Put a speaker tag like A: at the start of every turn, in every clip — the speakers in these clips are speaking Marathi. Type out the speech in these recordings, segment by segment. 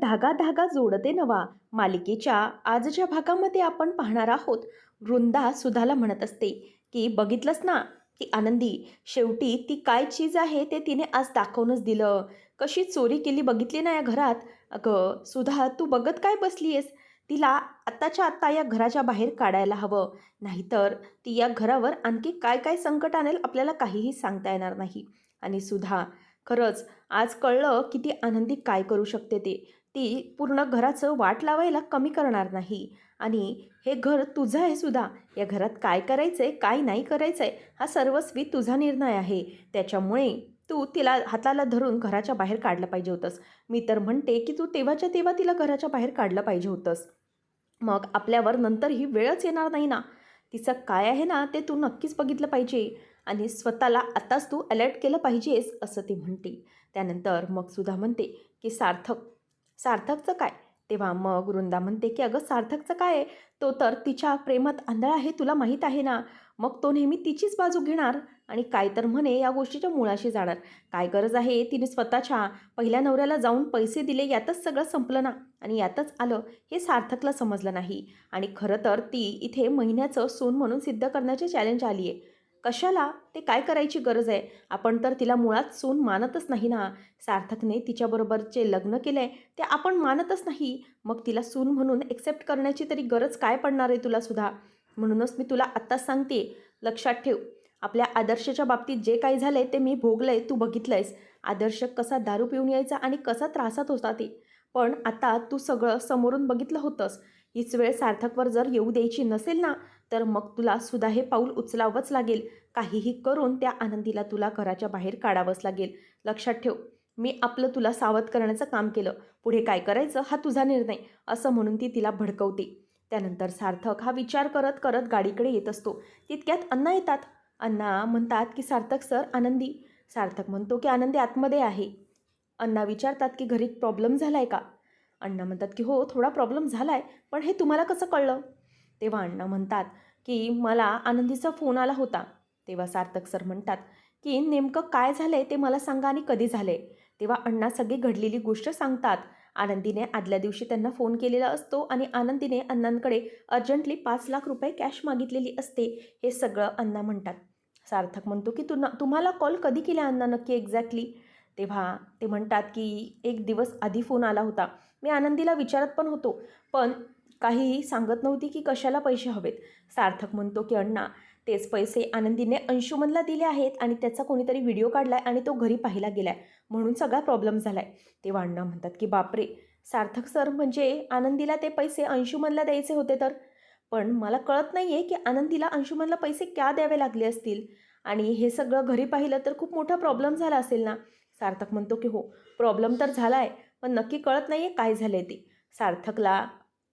A: धागा धागा जोडते नवा. मालिकेच्या आजच्या भागामध्ये आपण पाहणार आहोत. वृंदा सुधाला म्हणत असते की बघितलंस ना की आनंदी शेवटी ती काय चीज आहे ते तिने आज दाखवूनच दिलं. कशी चोरी केली बघितली ना या घरात? अगं सुधा तू बघत काय बसली आहेस तिला आत्ताच्या आत्ता या घराच्या बाहेर काढायला हवं. नाहीतर ती या घरावर आणखी काय काय संकट आणेल आपल्याला काहीही सांगता येणार नाही. आणि सुधा. खरंच आज कळलं की ती आनंदी काय करू शकते ते. ती पूर्ण घराचं वाट लावायला कमी करणार नाही. आणि हे घर तुझं आहे सुद्धा या घरात काय करायचं आहे काय नाही करायचं आहे हा सर्वस्वी तुझा निर्णय आहे. त्याच्यामुळे तू तिला हाताला धरून घराच्या बाहेर काढलं पाहिजे होतंस. मी तर म्हणते की तू तेव्हाच्या तेव्हा तिला घराच्या बाहेर काढलं पाहिजे होतंस. मग आपल्यावर नंतर ही वेळच येणार नाही ना. तिचं काय आहे ना ते तू नक्कीच बघितलं पाहिजे. आणि स्वतःला आताच तू अलर्ट केलं पाहिजेस असं ती म्हणते. त्यानंतर मग सुद्धा म्हणते की सार्थक सार्थकचं काय? तेव्हा मग वृंदा म्हणते की अगं सार्थकचं काय? आहे तो तर तिच्या प्रेमात आंधळा आहे तुला माहीत आहे ना? मग तो नेहमी तिचीच बाजू घेणार आणि काय तर म्हणे या गोष्टीच्या मुळाशी जाणार. काय गरज आहे तिने स्वतःच्या पहिल्या नवऱ्याला जाऊन पैसे दिले यातच सगळं संपलं ना? आणि यातच आलं हे सार्थकला समजलं नाही. आणि खरं तर ती इथे महिन्याचं सून म्हणून सिद्ध करण्याची चॅलेंज आली आहे कशाला ते काय करायची गरज आहे? आपण तर तिला मुळात सून मानतच नाही ना. सार्थकने तिच्याबरोबर लग्न केलं आहे ते आपण मानतच नाही. मग तिला सून म्हणून एक्सेप्ट करण्याची तरी गरज काय पडणार आहे तुला सुद्धा? म्हणूनच मी तुला आत्ताच सांगते. लक्षात ठेव. आपल्या आदर्शच्या बाबतीत जे काही झालं आहे ते मी भोगलं आहे तू बघितलं आहेस आदर्श कसा दारू पिऊन यायचा आणि कसा त्रासात होता ते. पण आता तू सगळं समोरून बघितलं होतंस. हीच वेळ सार्थकवर जर येऊ द्यायची नसेल ना तर मग तुला सुद्धा हे पाऊल उचलावंच लागेल. काहीही करून त्या आनंदीला तुला घराच्या बाहेर काढावंच लागेल. लक्षात ठेव मी आपलं तुला सावध करण्याचं काम केलं. पुढे काय करायचं हा तुझा निर्णय असं म्हणून ती तिला भडकवते. त्यानंतर सार्थक हा विचार करत करत गाडीकडे येत असतो. तितक्यात अण्णा येतात. अण्णा म्हणतात की सार्थक सर आनंदी. सार्थक म्हणतो की आनंदी आतमध्ये आहे. अण्णा विचारतात की घरी प्रॉब्लेम झाला आहे का? अण्णा म्हणतात की हो थोडा प्रॉब्लेम झाला आहे पण हे तुम्हाला कसं कळलं? तेव्हा अण्णा म्हणतात की मला आनंदीचा फोन आला होता. तेव्हा सार्थक सर म्हणतात की नेमकं काय झालं आहे ते मला सांगा आणि कधी झालं आहे तेव्हा अण्णा सगळी घडलेली गोष्ट सांगतात. आनंदीने आदल्या दिवशी त्यांना फोन केलेला असतो आणि आनंदीने अण्णांकडे अर्जंटली पाच लाख रुपये कॅश मागितलेली असते हे सगळं अण्णा म्हणतात. सार्थक म्हणतो की तु तुम्हाला कॉल कधी केला अण्णा नक्की एक्झॅक्टली? तेव्हा ते म्हणतात की एक दिवस आधी फोन आला होता. मी आनंदीला विचारत पण होतो पण काहीही सांगत नव्हती की कशाला पैसे हवेत. सार्थक म्हणतो की अण्णा तेच पैसे आनंदीने अंशुमनला दिले आहेत आणि त्याचा कोणीतरी व्हिडिओ काढला आहे आणि तो घरी पाहिला गेला आहे म्हणून सगळा प्रॉब्लेम झाला आहे तेव्हा अण्णा म्हणतात की बापरे सार्थक सर म्हणजे आनंदीला ते पैसे अंशुमनला द्यायचे होते तर? पण मला कळत नाही आहे की आनंदीला अंशुमनला पैसे क्या द्यावे लागले असतील? आणि हे सगळं घरी पाहिलं तर खूप मोठा प्रॉब्लेम झाला असेल ना? सार्थक म्हणतो की हो प्रॉब्लेम तर झाला आहे पण नक्की कळत नाही आहे काय झालं आहे ते. सार्थकला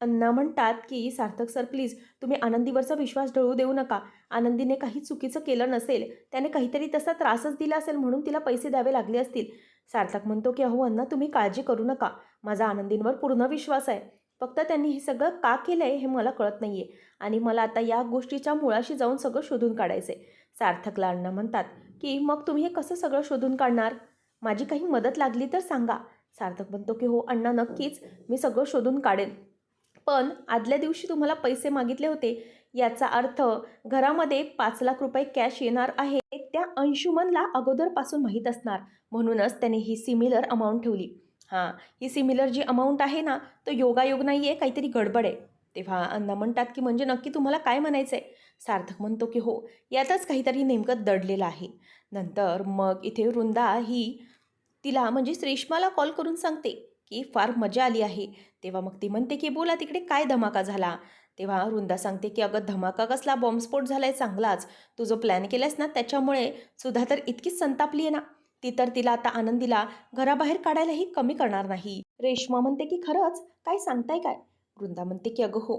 A: अण्णा म्हणतात की सार्थक सर प्लीज तुम्ही आनंदीवरचा विश्वास ढळू देऊ नका. आनंदीने काही चुकीचं केलं नसेल त्याने काहीतरी तसा त्रासच दिला असेल म्हणून तिला पैसे द्यावे लागले असतील. सार्थक म्हणतो की अहो अण्णा तुम्ही काळजी करू नका. माझा आनंदींवर पूर्ण विश्वास आहे. फक्त त्यांनी हे सगळं का केलं आहे हे मला कळत नाही आहे आणि मला आता या गोष्टीच्या मुळाशी जाऊन सगळं शोधून काढायचं आहे सार्थकला अण्णा म्हणतात की मग तुम्ही हे कसं सगळं शोधून काढणार? माझी काही मदत लागली तर सांगा. सार्थक म्हणतो की हो अण्णा नक्कीच. मी सगळं शोधून काढेन. पण आदल्या दिवशी तुम्हाला पैसे मागितले होते. याचा अर्थ घरामध्ये पाच लाख रुपये कॅश येणार आहे. त्या अंशुमनला अगोदरपासून माहीत असणार. म्हणूनच त्याने ही सिमिलर अमाऊंट ठेवली. हां ही सिमिलर जी अमाऊंट आहे ना तो योगायोग नाही आहे काहीतरी गडबड आहे. तेव्हा अण्णा म्हणतात की म्हणजे नक्की तुम्हाला काय म्हणायचं आहे सार्थक म्हणतो की हो यातच काहीतरी नेमकं दडलेलं आहे. नंतर मग इथे वृंदा ही तिला म्हणजे श्रेष्माला कॉल करून सांगते. की फार मजा आली आहे. तेव्हा मग ती म्हणते की बोला तिकडे काय धमाका झाला? तेव्हा वृंदा सांगते की अगं धमाका कसला? बॉम्बस्फोट झाला आहे चांगलाच. तू जो प्लॅन केलास ना त्याच्यामुळे सुद्धा तर इतकीच संतापली आहे ना. ती तर तिला आता आनंदीला घराबाहेर काढायलाही कमी करणार नाही. रेश्मा म्हणते की खरंच? काय सांगताय काय? वृंदा म्हणते की अगं हो.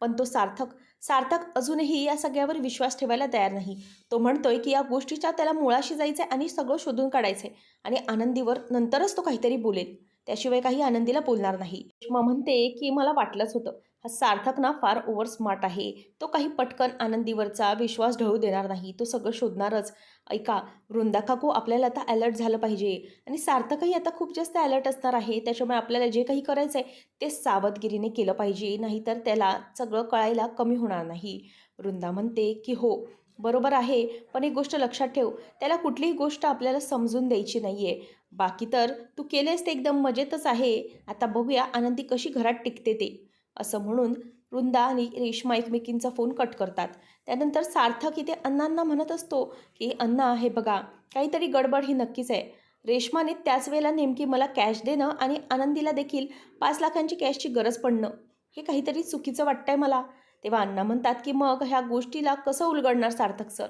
A: पण तो सार्थक सार्थक अजूनही या सगळ्यावर विश्वास ठेवायला तयार नाही. तो म्हणतोय की या गोष्टीच्या त्याला मुळाशी जायचं आहे आणि सगळं शोधून काढायचं आहे आणि आनंदीवर नंतरच तो काहीतरी बोलेल. त्याशिवाय काही आनंदीला बोलणार नाही. रेश्मा म्हणते की मला वाटलंच होतं. हा सार्थक ना फार ओव्हर स्मार्ट आहे. तो काही पटकन आनंदीवरचा विश्वास ढळू देणार नाही. तो सगळं शोधणारच. ऐका वृंदा काकू आपल्याला आता अलर्ट झालं पाहिजे. आणि सार्थकही आता खूप जास्त अलर्ट असणार आहे. त्याच्यामुळे आपल्याला जे काही करायचं आहे ते सावधगिरीने केलं पाहिजे. नाहीतर त्याला सगळं कळायला कमी होणार नाही. वृंदा म्हणते की हो बरोबर आहे. पण एक गोष्ट लक्षात ठेव. त्याला कुठलीही गोष्ट आपल्याला समजून द्यायची नाही आहे बाकी तर तू केलेस ते एकदम मजेतच आहे. आता बघूया आनंदी कशी घरात टिकते ते. असं म्हणून वृंदा आणि रेश्मा एकमेकींचा फोन कट करतात. त्यानंतर सार्थक इथे अण्णांना म्हणत असतो की अण्णा हे बघा काहीतरी गडबड ही नक्कीच आहे. रेश्माने त्याच वेळेला नेमकी मला कॅश देणं आणि आनंदीला देखील पाच लाखांची कॅशची गरज पडणं. हे काहीतरी चुकीचं वाटतंय मला. तेव्हा अण्णा म्हणतात की मग ह्या गोष्टीला कसं उलगडणार सार्थक सर?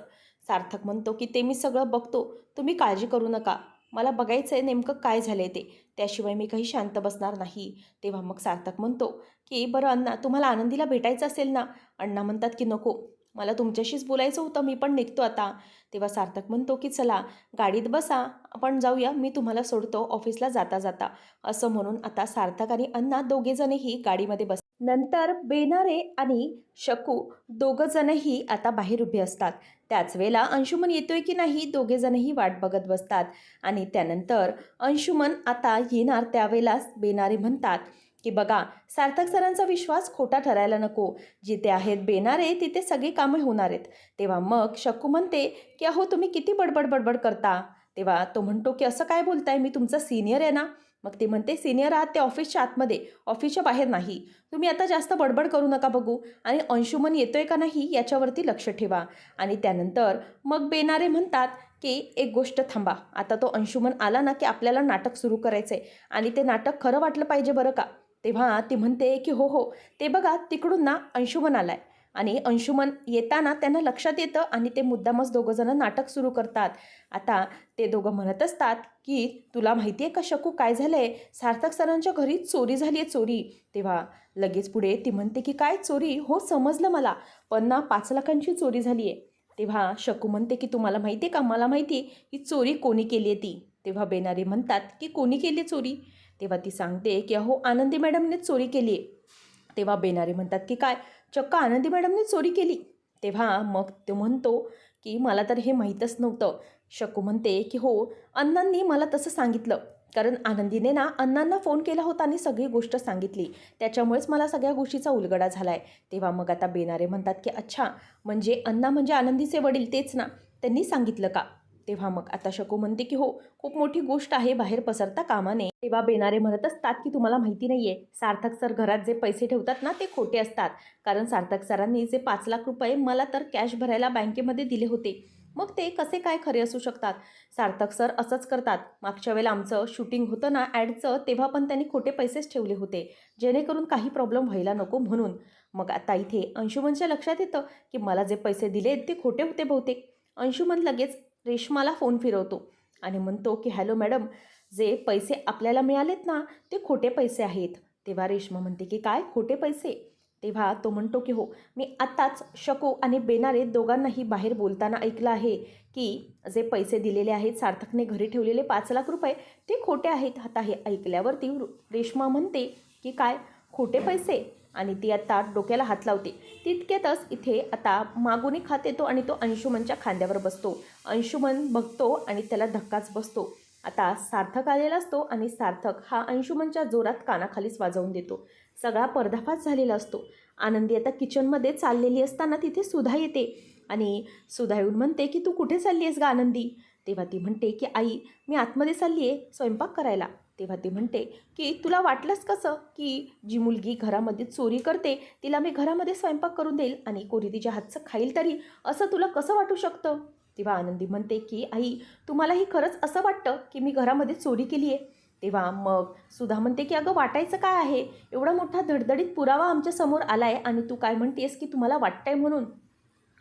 A: सार्थक म्हणतो की ते मी सगळं बघतो. तुम्ही काळजी करू नका. मला बघायचं आहे नेमकं काय झालं आहे ते. त्याशिवाय मी काही शांत बसणार नाही. तेव्हा मग सार्थक म्हणतो की बरं अण्णा तुम्हाला आनंदीला भेटायचं असेल ना? अण्णा म्हणतात की नको. मला तुमच्याशीच बोलायचं होतं. मी पण निघतो आता. तेव्हा सार्थक म्हणतो की चला गाडीत बसा. आपण जाऊया. मी तुम्हाला सोडतो. ऑफिसला जाता जाता असं म्हणून आता सार्थक आणि अण्णा दोघेजणही गाडीमध्ये बस नंतर बेनारे आणि शकू दोघंजणही आता बाहेर उभे असतात. त्याच वेळेला अंशुमन येतोय की नाही दोघेजणही वाट बघत बसतात. आणि त्यानंतर अंशुमन आता येणार त्यावेळेलाच बेनारे म्हणतात की बघा सार्थक सरांचा विश्वास खोटा ठरायला नको. जिथे आहेत बेनारे तिथे सगळी कामे होणार आहेत. तेव्हा मग शकू म्हणते की अहो तुम्ही किती बडबड बडबड करता? तेव्हा तो म्हणतो की असं काय बोलताय? मी तुमचा सिनियर आहे ना. मग ते म्हणते सिनियर आहात ते ऑफिसच्या आतमध्ये. ऑफिसच्या बाहेर नाही. तुम्ही आता जास्त बडबड करू नका बघू. आणि अंशुमन येतोय का नाही याच्यावरती लक्ष ठेवा. आणि त्यानंतर मग बेनारे म्हणतात की एक गोष्ट थांबा. आता तो अंशुमन आला ना की आपल्याला नाटक सुरू करायचं आहे आणि ते नाटक खरं वाटलं पाहिजे बरं का? तेव्हा ती म्हणते की हो हो. ते बघा तिकडून ना अंशुमन आलाय. आणि अंशुमन येताना त्यांना लक्षात येतं आणि ते मुद्दामच दोघंजणं नाटक सुरू करतात. आता ते दोघं म्हणत असतात की तुला माहिती आहे का शकू? काय झालं आहे सार्थक सरांच्या घरी चोरी झाली आहे चोरी. तेव्हा लगेच पुढे ती म्हणते की काय चोरी? हो समजलं मला. पण ना पाच लाखांची चोरी झाली आहे तेव्हा शकू म्हणते की तुम्हाला माहिती आहे का? मला माहिती आहे ही चोरी कोणी केली आहे ती. तेव्हा बेनारे म्हणतात की कोणी केली आहे चोरी? तेव्हा ती सांगते की अहो आनंदी मॅडमने चोरी केली आहे तेव्हा बेनारे म्हणतात की काय? चक्क आनंदी मॅडमने चोरी केली. तेव्हा मग तो म्हणतो की मला तर हे माहीतच नव्हतं. शकू म्हणते की हो अण्णांनी मला तसं सांगितलं. कारण आनंदीने ना अण्णांना फोन केला होता आणि सगळी गोष्ट सांगितली. त्याच्यामुळेच मला सगळ्या गोष्टीचा उलगडा झाला आहे तेव्हा मग आता बेनारे म्हणतात की अच्छा म्हणजे अण्णा म्हणजे आनंदीचे वडील तेच ना. त्यांनी सांगितलं का? तेव्हा मग आता शकू म्हणते की हो खूप मोठी गोष्ट आहे बाहेर पसरता कामा नये तेव्हा बेनारे म्हणत असतात की तुम्हाला माहिती नाही आहे सार्थक सर घरात जे पैसे ठेवतात ना ते खोटे असतात. कारण सार्थक सरांनी जे पाच लाख रुपये मला तर कॅश भरायला बँकेमध्ये दिले होते. मग ते कसे काय खरे असू शकतात? सार्थक सर असंच करतात. मागच्या वेळेला आमचं शूटिंग होतं ना ॲडचं तेव्हा पण त्यांनी खोटे पैसेच ठेवले होते. जेणेकरून काही प्रॉब्लेम व्हायला नको म्हणून. मग आता इथे अंशुमनच्या लक्षात येतं की मला जे पैसे दिले ते खोटे होते बहुतेक. अंशुमन लगेच रेश्माला फोन फिरवतो आणि म्हणतो की हॅलो मॅडम जे पैसे आपल्याला मिळालेत ना ते खोटे पैसे आहेत. तेव्हा रेश्मा म्हणते की काय? खोटे पैसे? तेव्हा तो म्हणतो की हो मी आत्ताच शकू आणि बेनारे दोघांनाही बाहेर बोलताना ऐकलं आहे की जे पैसे दिलेले आहेत सार्थकने घरी ठेवलेले पाच लाख रुपये ते खोटे आहेत. आता हे ऐकल्यावरती रेश्मा म्हणते की काय? खोटे पैसे? आणि ती आता डोक्याला हात लावते. तितक्यातच इथे आता मागुनी खात येतो आणि तो अंशुमनच्या खांद्यावर बसतो. अंशुमन बघतो आणि त्याला धक्काच बसतो. आता सार्थक आलेला असतो आणि सार्थक हा अंशुमनच्या जोरात कानाखालीच वाजवून देतो. सगळा पर्दाफाश झालेला असतो. आनंदी आता किचनमध्ये चाललेली असताना तिथे सुधा येते आणि सुधा येऊन म्हणते की तू कुठे चालली आहेस गा आनंदी? तेव्हा ती म्हणते की आई मी आतमध्ये चालली आहे स्वयंपाक करायला. तेव्हा ती म्हणते की तुला वाटलंच कसं की जी मुलगी घरामध्ये चोरी करते तिला मी घरामध्ये स्वयंपाक करून देईल आणि कोणी तिच्या हातचं खाईल तरी? असं तुला कसं वाटू शकतं? तेव्हा आनंदी म्हणते की आई तुम्हालाही खरंच असं वाटतं की मी घरामध्ये चोरी केली आहे तेव्हा मग सुधा म्हणते की अगं वाटायचं काय आहे? एवढा मोठा धडधडीत पुरावा आमच्यासमोर आहे आणि तू काय म्हणतेस की तुम्हाला वाटतंय म्हणून?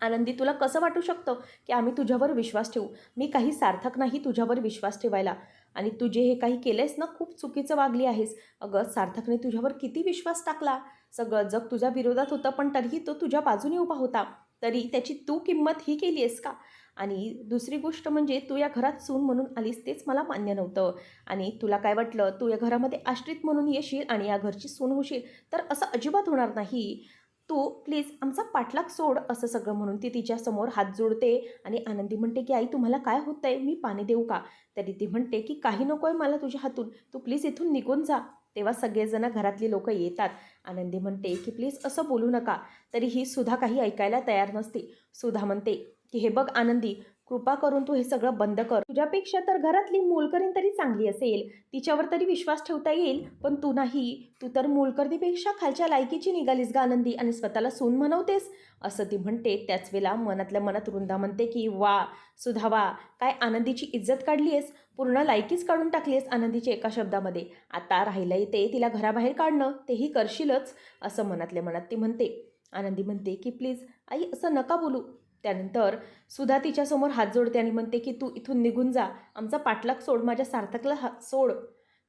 A: आनंदी तुला कसं वाटू शकतं की आम्ही तुझ्यावर विश्वास ठेवू? मी काही सार्थक नाही तुझ्यावर विश्वास ठेवायला. आणि तू जे हे काही केलंयस ना खूप चुकीचं वागली आहेस. अगं सार्थकने तुझ्यावर किती विश्वास टाकला. सगळं जग तुझ्या विरोधात होतं पण तरीही तो तुझ्या बाजूने उभा होता. तरी त्याची तू किंमत ही केली आहेस का? आणि दुसरी गोष्ट म्हणजे तू या घरात सून म्हणून आलीस तेच मला मान्य नव्हतं. आणि तुला काय वाटलं? तू या घरामध्ये आश्रित म्हणून येशील आणि या घरची सून होशील तर असं अजिबात होणार नाही. तू प्लीज आमचा पाठलाग सोड असं सगळं म्हणून ती तिच्यासमोर हात जोडते आणि आनंदी म्हणते की आई तुम्हाला काय होत आहे मी पाणी देऊ का? तरी ती म्हणते की काही नको आहे मला तुझ्या हातून. तू प्लीज इथून निघून जा. तेव्हा सगळेजण घरातली लोक येतात. आनंदी म्हणते की प्लीज असं बोलू नका. तरी ही सुद्धा काही ऐकायला तयार नसते. सुधा म्हणते की हे बघ आनंदी कृपा करून तू हे सगळं बंद कर. तुझ्यापेक्षा तर घरातली मोलकरीण तरी चांगली असेल. तिच्यावर तरी विश्वास ठेवता येईल. पण तू नाही. तू तर मोलकर्दीपेक्षा खालच्या लायकीची निघालीस गा आनंदी आणि स्वतःला सून म्हणवतेस असं ती म्हणते. त्याच वेळेला मनातल्या मनात वृंदा म्हणते की वा सुधा वा काय आनंदीची इज्जत काढली आहेस पूर्ण लायकीच काढून टाकली आहेस आनंदीची एका शब्दामध्ये. आता राहिलं येते तिला घराबाहेर काढणं तेही करशीलच. असं मनातल्या मनात ती म्हणते. आनंदी म्हणते की प्लीज आई असं नका बोलू. त्यानंतर सुधा तिच्यासमोर हात जोडते आणि म्हणते की तू इथून निघून जा. आमचा पाठलाग सोड. माझ्या सार्थकला हा सोड.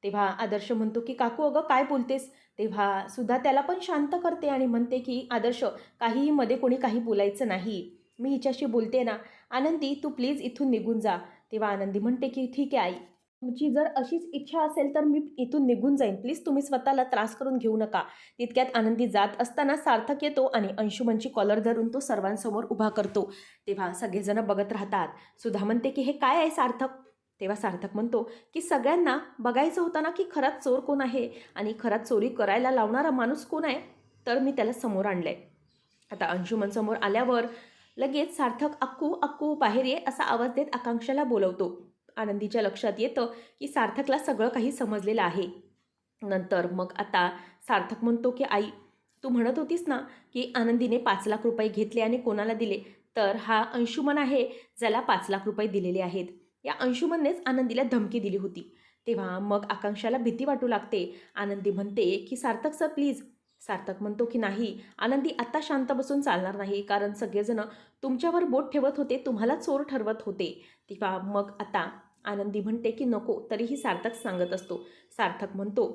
A: तेव्हा आदर्श म्हणतो की काकू अगं काय बोलतेस? तेव्हा सुद्धा त्याला पण शांत करते आणि म्हणते की आदर्श काहीही मध्ये कोणी काही बोलायचं नाही. मी हिच्याशी बोलते ना. आनंदी तू प्लीज इथून निघून जा. तेव्हा आनंदी म्हणते की ठीक आहे आई. तुमची जर अशीच इच्छा असेल तर मी इथून निघून जाईन. प्लीज तुम्ही स्वतःला त्रास करून घेऊ नका. तितक्यात आनंदी जात असताना सार्थक येतो आणि अंशुमनची कॉलर धरून तो सर्वांसमोर उभा करतो. तेव्हा सगळेजण बघत राहतात. सुधा म्हणते की हे काय आहे सार्थक? तेव्हा सार्थक म्हणतो की सगळ्यांना बघायचं होतं ना की खरात चोर कोण आहे आणि खरात चोरी करायला लावणारा माणूस कोण आहे? तर मी त्याला समोर आणलं आहे आता अंशुमन समोर आल्यावर लगेच सार्थक अक्कू अक्कू बाहेर ये असा आवाज देत आकांक्षाला बोलवतो. आनंदीच्या लक्षात येतं की सार्थकला सगळं काही समजलेलं आहे. नंतर मग आता सार्थक म्हणतो की आई तू म्हणत होतीस ना की आनंदीने पाच लाख रुपये घेतले आणि कोणाला दिले? तर हा अंशुमन आहे ज्याला पाच लाख रुपये दिलेले आहेत. या अंशुमननेच आनंदीला धमकी दिली होती. तेव्हा मग आकांक्षाला भीती वाटू लागते. आनंदी म्हणते की सार्थक सर प्लीज. सार्थक म्हणतो की नाही आनंदी आत्ता शांत बसून चालणार नाही कारण सगळेजण तुमच्यावर बोट ठेवत होते तुम्हाला चोर ठरवत होते. तेव्हा मग आता आनंदी म्हणते की नको तरीही सार्थक सांगत असतो. सार्थक म्हणतो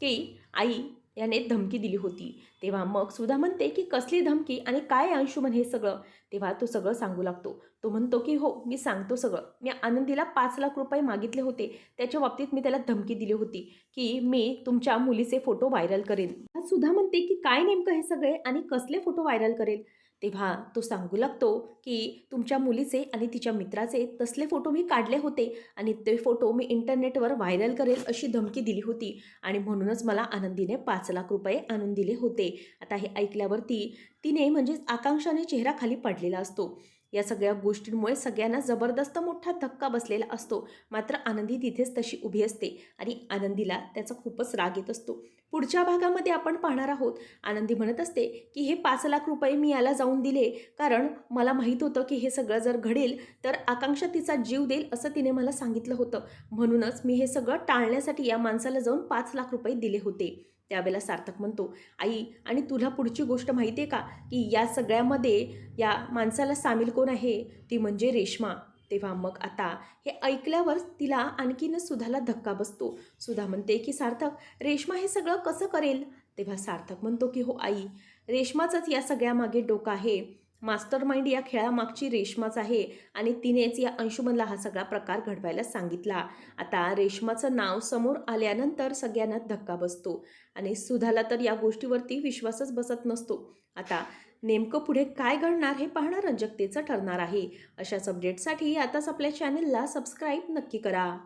A: की आई याने धमकी दिली होती. तेव्हा मग सुधा म्हणते की कसली धमकी आणि काय अंशुमन हे सगळं? तेव्हा तो सगळं सांगू लागतो. तो म्हणतो की हो मी सांगतो सगळं. मी आनंदीला पाच लाख रुपये मागितले होते. त्याच्या बाबतीत मी त्याला धमकी दिली होती की मी तुमच्या मुलीचे फोटो व्हायरल करेन. सुधा म्हणते की काय नेमकं हे सगळे आणि कसले फोटो व्हायरल करेल? तेव्हा तो सांगू लागतो की तुमच्या मुलीचे आणि तिच्या मित्राचे तसले फोटो मी काढले होते आणि ते फोटो मी इंटरनेटवर व्हायरल करेल अशी धमकी दिली होती. आणि म्हणूनच मला आनंदीने पाच लाख रुपये आणून दिले होते. आता हे ऐकल्यावरती तिने म्हणजेच आकांक्षाने चेहरा खाली पडलेला असतो. या सगळ्या गोष्टींमुळे सगळ्यांना जबरदस्त मोठा धक्का बसलेला असतो. मात्र आनंदी तिथेच तशी उभी असते आणि आनंदीला त्याचा खूपच राग येत असतो. पुढच्या भागामध्ये आपण पाहणार आहोत. आनंदी म्हणत असते की हे पाच लाख रुपये मी याला जाऊन दिले. कारण मला माहीत होतं की हे सगळं जर घडेल तर आकांक्षा तिचा जीव देईल असं तिने मला सांगितलं होतं. म्हणूनच मी हे सगळं टाळण्यासाठी या माणसाला जाऊन पाच लाख रुपये दिले होते. त्यावेळेला सार्थक म्हणतो आई आणि तुला पुढची गोष्ट माहिती आहे का? की या सगळ्यामध्ये या माणसाला सामील कोण आहे? ती म्हणजे रेश्मा. तेव्हा मग आता हे ऐकल्यावर तिला आणखीनच सुधाला धक्का बसतो. सुधा म्हणते की सार्थक रेश्मा हे सगळं कसं करेल? तेव्हा सार्थक म्हणतो की हो आई रेश्माचंच या सगळ्यामागे डोकं आहे. मास्टर माइंड या खेळामागची रेश्माच आहे आणि तिनेच या अंशुमनला हा सगळा प्रकार घडवायला सांगितला. आता रेश्माचं नाव समोर आल्यानंतर सगळ्यांना धक्का बसतो आणि सुधाला तर या गोष्टीवरती विश्वासच बसत नसतो. आता नेमकं पुढे काय घडणार हे पाहणं रंजकतेचं ठरणार आहे. अशाच अपडेटसाठी आताच आपल्या चॅनलला सबस्क्राईब नक्की करा.